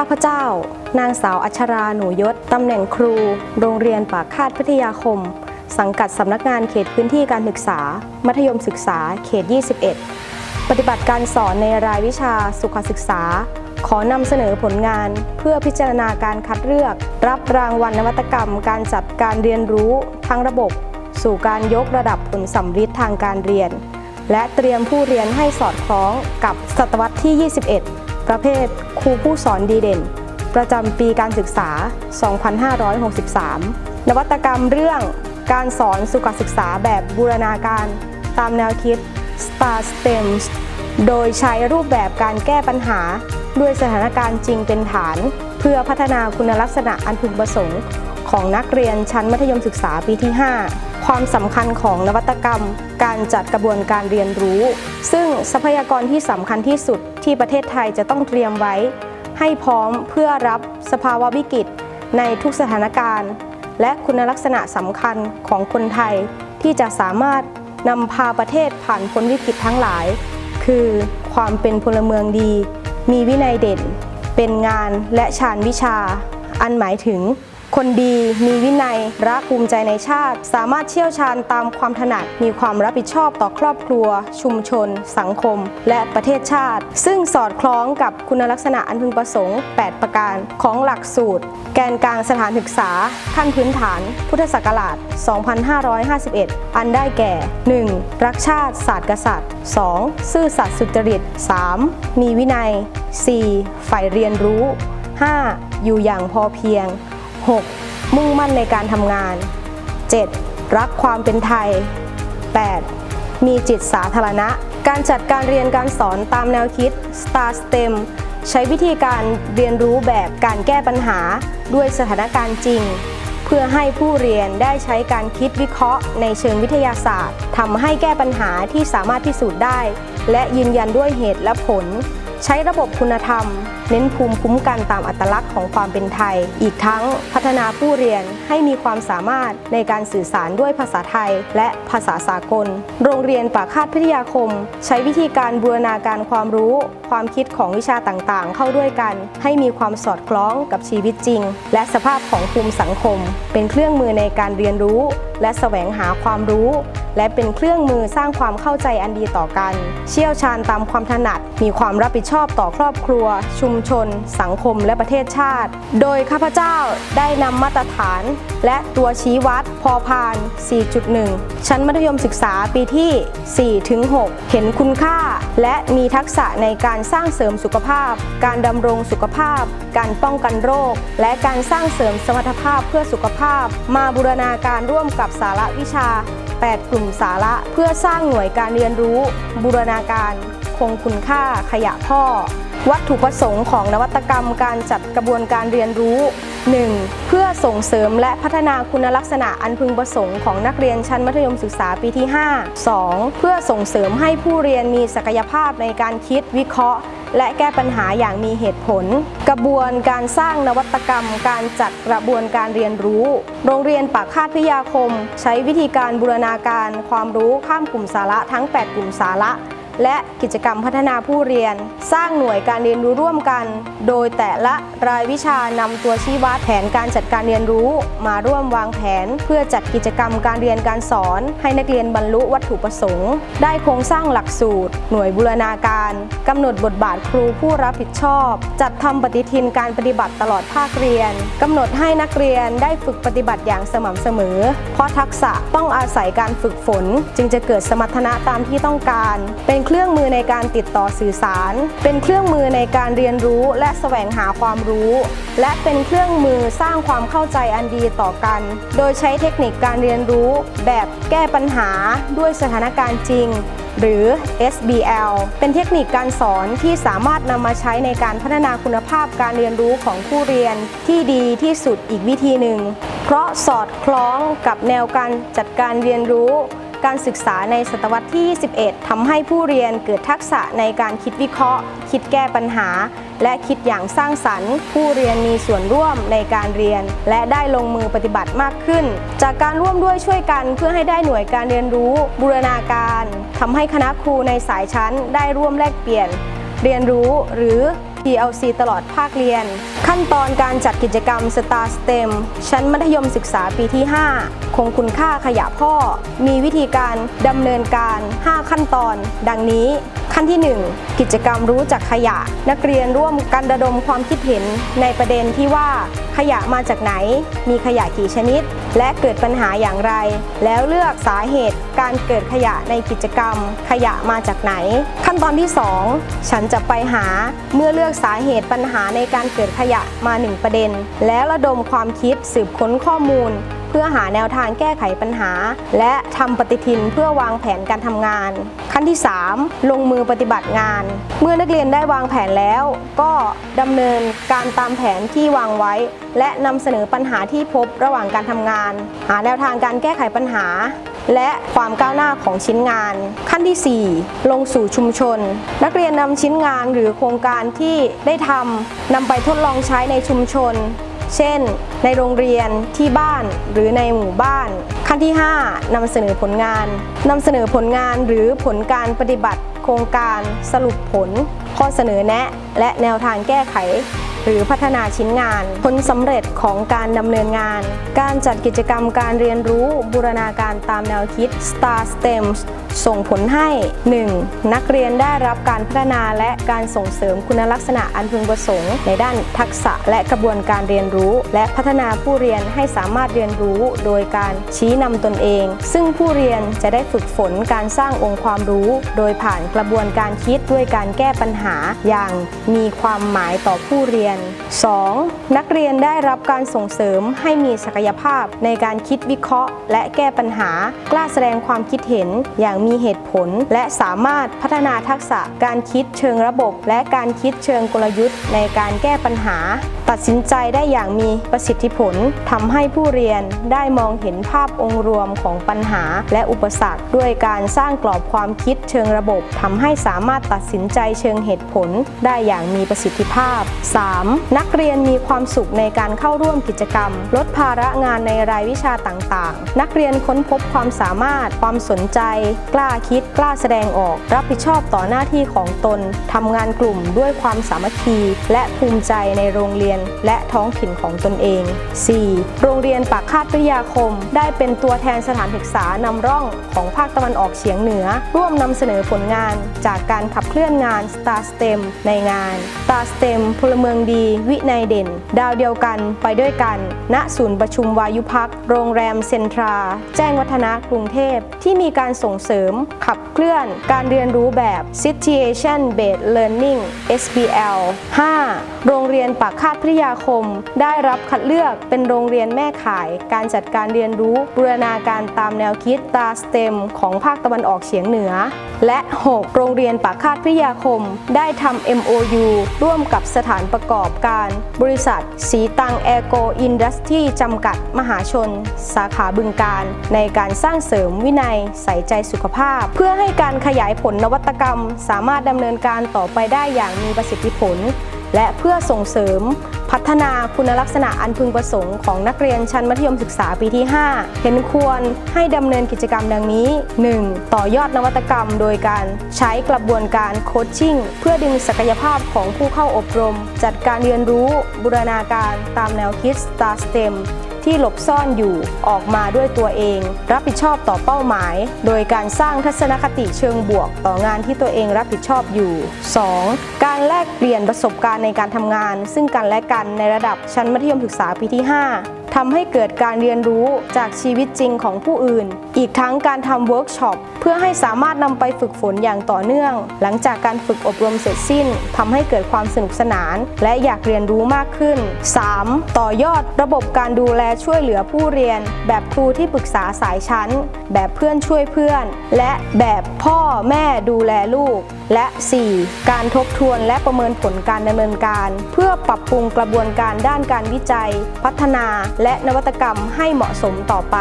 ข้าพเจ้า นางสาวอัชราหนูยศ ตำแหน่งครู โรงเรียนปากคาดพิทยาคม สังกัดสำนักงานเขตพื้นที่การศึกษา มัธยมศึกษา เขต 21 ปฏิบัติการสอนในรายวิชาสุขศึกษา ขอนำเสนอผลงาน เพื่อพิจารณาการคัดเลือก รับรางวัลนวัตกรรม การจัดการเรียนรู้ทั้งระบบ สู่การยกระดับผลสัมฤทธิ์ทางการเรียน และเตรียมผู้เรียนให้สอดคล้องกับศตวรรษที่ 21 ประเภทครูผู้สอนดีเด่น ประจำปีการศึกษา 2563 นวัตกรรมเรื่องการสอนสุขศึกษาแบบบูรณาการตามแนวคิด Star STEMS โดยใช้รูปแบบการแก้ปัญหาด้วยสถานการณ์จริงเป็นฐาน เพื่อพัฒนาคุณลักษณะอันพึงประสงค์ของนักเรียนชั้นมัธยมศึกษาปีที่ 5 ความสำคัญของนวัตกรรม การจัดกระบวนการเรียนรู้ ซึ่งทรัพยากรที่สำคัญที่สุด ที่ประเทศไทยจะต้องเตรียมไว้ ให้พร้อมเพื่อรับสภาวะวิกฤตในทุกสถานการณ์ และคุณลักษณะสำคัญของคนไทยที่จะสามารถนำพาประเทศผ่านพ้นวิกฤตทั้งหลาย คือความเป็นพลเมืองดี มีวินัยเด่น เป็นงานและชาญวิชา อันหมายถึง คนดี มีวินัย รักภูมิใจในชาติ สามารถเชี่ยวชาญตามความถนัด มีความรับผิดชอบต่อครอบครัว ชุมชน สังคม และประเทศชาติ ซึ่งสอดคล้องกับคุณลักษณะอันพึงประสงค์ 8 ประการของหลักสูตร แกนกลางสถานศึกษา ขั้นพื้นฐาน พุทธศักราช 2551 อันได้แก่ 1. รักชาติ ศาสตร์กษัตริย์ 2. ซื่อสัตย์สุจริต 3. มีวินัย 4. ใฝ่เรียนรู้ 5. อยู่อย่างพอเพียง 6. มุ่งมั่นในการทำงาน 7. รักความเป็นไทย 8. มีจิตสาธารณะ การจัดการเรียนการสอนตามแนวคิด Star STEM ใช้วิธีการเรียนรู้แบบการแก้ปัญหาด้วยสถานการณ์จริง เพื่อให้ผู้เรียนได้ใช้การคิดวิเคราะห์ในเชิงวิทยาศาสตร์ทำให้แก้ปัญหาที่สามารถพิสูจน์ได้ และยืนยันด้วยเหตุและผล ใช้ระบบคุณธรรมเน้นภูมิคุ้มกันตามอัตลักษณ์ของความเป็นไทย อีกทั้งพัฒนาผู้เรียนให้มีความสามารถในการสื่อสารด้วยภาษาไทย และภาษาสากล โรงเรียนป่าคาดพิทยาคม ใช้วิธีการบูรณาการความรู้ ความคิดของวิชาต่างๆ เข้าด้วยกัน ให้มีความสอดคล้องกับชีวิตจริง และสภาพของภูมิสังคม เป็นเครื่องมือในการเรียนรู้ และแสวงหาความรู้และเป็นเครื่องมือสร้างความเข้าใจอันดีต่อกัน เชี่ยวชาญตามความถนัด มีความรับผิดชอบต่อครอบครัว ชุมชน สังคมและประเทศชาติ โดยข้าพเจ้าได้นำมาตรฐาน และตัวชี้วัดพอพาน 4.1 ชั้นมัธยมศึกษาปีที่ 4-6 เห็นคุณค่า และมีทักษะในการสร้างเสริมสุขภาพ การดำรงสุขภาพ การป้องกันโรค และการสร้างเสริมสมรรถภาพเพื่อสุขภาพ มาบูรณาการร่วมกับสาระวิชา 8 กลุ่มสาระเพื่อสร้างหน่วยการเรียนรู้ บูรณาการ คงคุณค่าขยะพ่อ วัตถุประสงค์ของนวัตกรรมการจัดกระบวนการเรียนรู้ 1. เพื่อส่งเสริมและพัฒนาคุณลักษณะอันพึงประสงค์ของนักเรียนชั้นมัธยมศึกษาปีที่ 5 2. เพื่อส่งเสริมให้ผู้เรียนมีศักยภาพในการคิดวิเคราะห์ และแก้ปัญหาอย่างมีเหตุผล กระบวนการสร้างนวัตกรรม การจัดกระบวนการเรียนรู้ โรงเรียนปากคาดพิยาคม ใช้วิธีการบูรณาการความรู้ข้ามกลุ่มสาระทั้ง 8 กลุ่มสาระ และกิจกรรมพัฒนาผู้เรียน สร้างหน่วยการเรียนรู้ร่วมกัน โดยแต่ละรายวิชานำตัวชี้วัดแผนการจัดการเรียนรู้ มาร่วมวางแผน เพื่อจัดกิจกรรมการเรียนการสอน ให้นักเรียนบรรลุวัตถุประสงค์ ได้โครงสร้างหลักสูตร หน่วยบูรณาการกำหนดบทบาทครูผู้รับผิดชอบ จัดทำปฏิทินการปฏิบัติตลอดภาคเรียนกำหนดให้นักเรียนได้ฝึกปฏิบัติอย่างสม่ำเสมอ เพราะทักษะต้องอาศัยการฝึกฝน จึงจะเกิดสมรรถนะตามที่ต้องการ เป็นเครื่องมือในการติดต่อสื่อสาร เป็นเครื่องมือในการเรียนรู้และแสวงหาความรู้ และเป็นเครื่องมือสร้างความเข้าใจอันดีต่อกัน โดยใช้เทคนิคการเรียนรู้แบบแก้ปัญหาด้วยสถานการณ์จริงหรือ SBL เป็นเทคนิคการสอนที่สามารถนำมาใช้ในการพัฒนาคุณภาพการเรียนรู้ของผู้เรียนที่ดีที่สุดอีกวิธีหนึ่ง เพราะสอดคล้องกับแนวการจัดการเรียนรู้ การศึกษาในศตวรรษที่ 21ทำให้ผู้เรียนเกิดทักษะในการคิดวิเคราะห์ คิดแก้ปัญหา และคิดอย่างสร้างสรรค์ ผู้เรียนมีส่วนร่วมในการเรียน และได้ลงมือปฏิบัติมากขึ้น จากการร่วมด้วยช่วยกันเพื่อให้ได้หน่วยการเรียนรู้ บูรณาการทำให้คณะครูในสายชั้นได้ร่วมแลกเปลี่ยน เรียนรู้หรือ PLC ตลอดภาคเรียน ขั้นตอนการจัดกิจกรรม Star STEM ชั้นมัธยมศึกษาปีที่ 5 คงคุณค่าขยะพ่อ มีวิธีการดำเนินการ 5 ขั้นตอน ดังนี้ ขั้นที่ 1 กิจกรรมรู้จักขยะ นักเรียนร่วมกันระดมความคิดเห็นในประเด็นที่ว่าขยะมาจากไหน มีขยะกี่ชนิด และเกิดปัญหาอย่างไร แล้วเลือกสาเหตุการเกิดขยะในกิจกรรม ขยะมาจากไหน ขั้นตอนที่ 2 ฉันจะไปหาเมื่อเลือกสาเหตุปัญหาในการเกิดขยะมาหนึ่งประเด็น แล้วระดมความคิดสืบค้นข้อมูล พื่อหาแนวทางแก้ไขปัญหา และทำปฏิทินเพื่อวางแผนการทำงาน ขั้นที่ 3 ลงมือปฏิบัติงาน เมื่อนักเรียนได้วางแผนแล้ว ก็ดำเนินการตามแผนที่วางไว้ และนำเสนอปัญหาที่พบระหว่างการทำงาน หาแนวทางการแก้ไขปัญหาและความก้าวหน้าของชิ้นงาน ขั้นที่ 4 ลงสู่ชุมชน นักเรียนนำชิ้นงานหรือโครงการที่ได้ทำนำไปทดลองใช้ในชุมชน เช่น ในโรงเรียนที่บ้านหรือในหมู่บ้าน ขั้นที่ 5นำเสนอผลงานนำเสนอผลงานหรือผลการปฏิบัติ โครงการสรุปผล ข้อเสนอแนะ และแนวทางแก้ไข หรือพัฒนาชิ้นงาน ผลสำเร็จของการดำเนินงาน การจัดกิจกรรมการเรียนรู้บูรณาการตามแนวคิด STAR STEM ส่งผลให้ 1. นักเรียนได้รับการพัฒนาและการส่งเสริมคุณลักษณะอันพึงประสงค์ ในด้านทักษะและกระบวนการเรียนรู้ และพัฒนาผู้เรียนให้สามารถเรียนรู้โดยการชี้นำตนเอง ซึ่งผู้เรียนจะได้ฝึกฝนการสร้างองค์ความรู้ โดยผ่านกระบวนการคิดด้วยการแก้ปัญหาอย่างมีความหมายต่อผู้เรียน 2. นักเรียนได้รับการส่งเสริมให้มีศักยภาพในการคิดวิเคราะห์ และแก้ปัญหา กล้าแสดงความคิดเห็นอย่างมีเหตุผล และสามารถพัฒนาทักษะการคิดเชิงระบบ และการคิดเชิงกลยุทธ์ในการแก้ปัญหา ตัดสินใจได้อย่างมีประสิทธิผลทำให้ผู้เรียนได้มองเห็นภาพองค์รวมของปัญหา และอุปสรรค ด้วยการสร้างกรอบความคิดเชิงระบบทำให้สามารถตัดสินใจเชิงเหตุผลได้อย่างมีประสิทธิภาพ 3. นักเรียนมีความสุขในการเข้าร่วมกิจกรรม ลดภาระงานในรายวิชาต่างๆ นักเรียนค้นพบความสามารถ ความสนใจ กล้าคิด กล้าแสดงออก รับผิดชอบต่อหน้าที่ของตนทำงานกลุ่มด้วยความสามัคคี และภูมิใจในโรงเรียนและท้องถิ่นของตนเอง 4. โรงเรียนปากคาดวิทยาคม ได้เป็นตัวแทนสถานศึกษานำร่องของภาคตะวันออกเฉียงเหนือ ร่วมนำเสนอผลงาน จากการขับเคลื่อนงาน Star STEM ในงาน Star STEM พลเมืองดี วินัยเด่น ดาวเดียวกันไปด้วยกัน ณศูนย์ประชุมวายุพัก โรงแรมเซ็นทรา แจ้งวัฒนะกรุงเทพ ที่มีการส่งเสริมขับเคลื่อน การเรียนรู้แบบ Situation Based Learning SBL 5. โรงเรียนปากคาดพิทยาคม ได้รับคัดเลือกเป็นโรงเรียนแม่ข่าย การจัดการเรียนรู้บูรณาการตามแนวคิดตาสเต็มของภาคตะวันออกเฉียงเหนือ และ 6. โรงเรียนปากคาดพิทยาคม ได้ทำ MOU ร่วมกับสถานประกอบอบการ บริษัท สีตังแอโกอินดัสทรีจำกัดมหาชน สาขาบึงการ ในการสร้างเสริมวินัยใส่ใจสุขภาพ เพื่อให้การขยายผลนวัตกรรม สามารถดำเนินการต่อไปได้อย่างมีประสิทธิผล และเพื่อส่งเสริม พัฒนาคุณลักษณะอันพึงประสงค์ของนักเรียนชั้นมัธยมศึกษาปีที่ 5 เห็นควรให้ดำเนินกิจกรรมดังนี้ 1. ต่อยอดนวัตกรรม โดยการใช้กระบวนการโคชชิ่ง เพื่อดึงศักยภาพของผู้เข้าอบรม จัดการเรียนรู้บูรณาการตามแนวคิด Star STEM ที่หลบซ่อนอยู่ออกมาด้วยตัวเอง รับผิดชอบต่อเป้าหมาย โดยการสร้างทัศนคติเชิงบวก ต่องานที่ตัวเองรับผิดชอบอยู่ 2. การแลกเปลี่ยนประสบการณ์ในการทำงาน ซึ่งกันและกันในระดับชั้นมัธยมศึกษาปีที่ 5 ทำให้เกิดการเรียนรู้จากชีวิตจริงของผู้อื่น อีกทั้งการทำเวิร์กช็อปเพื่อให้สามารถนำไปฝึกฝนอย่างต่อเนื่อง หลังจากการฝึกอบรมเสร็จสิ้นทำให้เกิดความสนุกสนาน และอยากเรียนรู้มากขึ้น 3. ต่อยอดระบบการดูแลช่วยเหลือผู้เรียน แบบครูที่ปรึกษาสายชั้น แบบเพื่อนช่วยเพื่อน และแบบพ่อแม่ดูแลลูกและ 4. การทบทวนและประเมินผลการดำเนินการ เพื่อปรับปรุงกระบวนการด้านการวิจัย พัฒนา และนวัตกรรมให้เหมาะสมต่อไป